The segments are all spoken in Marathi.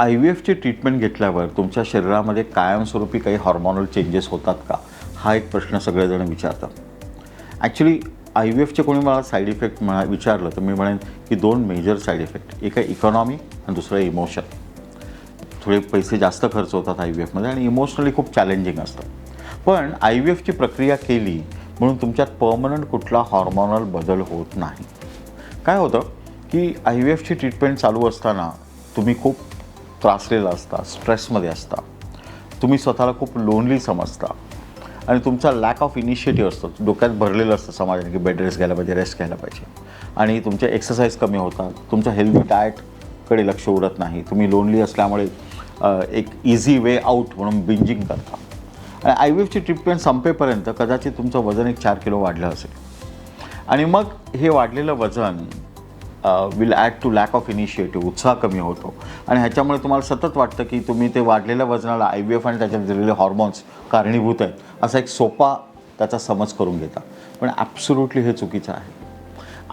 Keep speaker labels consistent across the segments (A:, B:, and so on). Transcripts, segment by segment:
A: आय व्ही एफची ट्रीटमेंट घेतल्यावर तुमच्या शरीरामध्ये कायमस्वरूपी काही हॉर्मोनल चेंजेस होतात का? हा एक प्रश्न सगळेजण विचारतात. ॲक्च्युली आय व्ही एफचे कोणी मला साईड इफेक्ट म्हणा विचारलं तर मी म्हणेन की दोन मेजर साईड इफेक्ट एक आहे इकॉनॉमी आणि दुसरं आहे इमोशन थोडे पैसे जास्त खर्च होतात आय व्ही एफमध्ये आणि इमोशनली खूप चॅलेंजिंग असतं पण आय व्ही एफची प्रक्रिया केली म्हणून तुमच्यात पर्मनंट कुठला हॉर्मोनल बदल होत नाही. काय होतं की आय व्ही एफची ट्रीटमेंट चालू असताना तुम्ही खूप त्रासलेला असता स्ट्रेसमध्ये असता. तुम्ही स्वतःला खूप लोनली समजता. आणि तुमचा लॅक ऑफ इनिशिएटिव्ह असतो. डोक्यात भरलेलं असतं समाजाने की बेड रेस्ट घ्यायला पाहिजे रेस्ट घ्यायला पाहिजे. आणि तुमचे एक्सरसाइज कमी होतात. तुमचं हेल्दी डाएटकडे लक्ष उरत नाही. तुम्ही लोनली असल्यामुळे एक इझी वे आऊट म्हणून बिंजिंग करता. आणि आय व्ही एफची ट्रीटमेंट संपेपर्यंत कदाचित तुमचं वजन एक चार किलो वाढलं असेल. आणि मग हे वाढलेलं वजन will add to lack of initiative उत्साह कमी होतो. आणि ह्याच्यामुळे तुम्हाला सतत वाटतं की तुम्ही ते वाढलेल्या वजनाला आय व्ही एफ आणि त्याच्यात दिलेले हॉर्मोन्स कारणीभूत आहेत असा एक सोपा त्याचा समज करून घेता. पण ॲब्सोल्युटली हे चुकीचं आहे.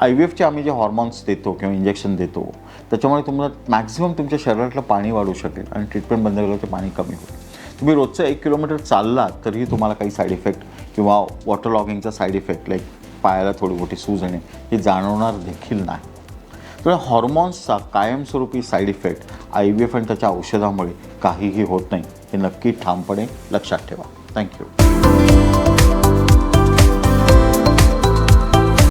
A: आय व्ही एफचे आम्ही जे हॉर्मोन्स देतो किंवा इंजेक्शन देतो त्याच्यामुळे तुम्हाला मॅक्झिमम तुमच्या शरीरातलं पाणी वाढू शकेल आणि ट्रीटमेंट बंद केलं ते पाणी कमी होईल. तुम्ही रोजचं एक किलोमीटर चाललात तरीही तुम्हाला काही साईड इफेक्ट किंवा वॉटर लॉगिंगचा साईड इफेक्ट लाईक पायाला थोडी मोठी सूज येणे हे जाणवणार देखील नाही. तर हॉर्मोन्सचा कायमस्वरूपी side effect I V F आणि त्याच्या औषधामुळे काहीही होत नाही. हे नक्की ठामपणे लक्षात ठेवा. थँक्यू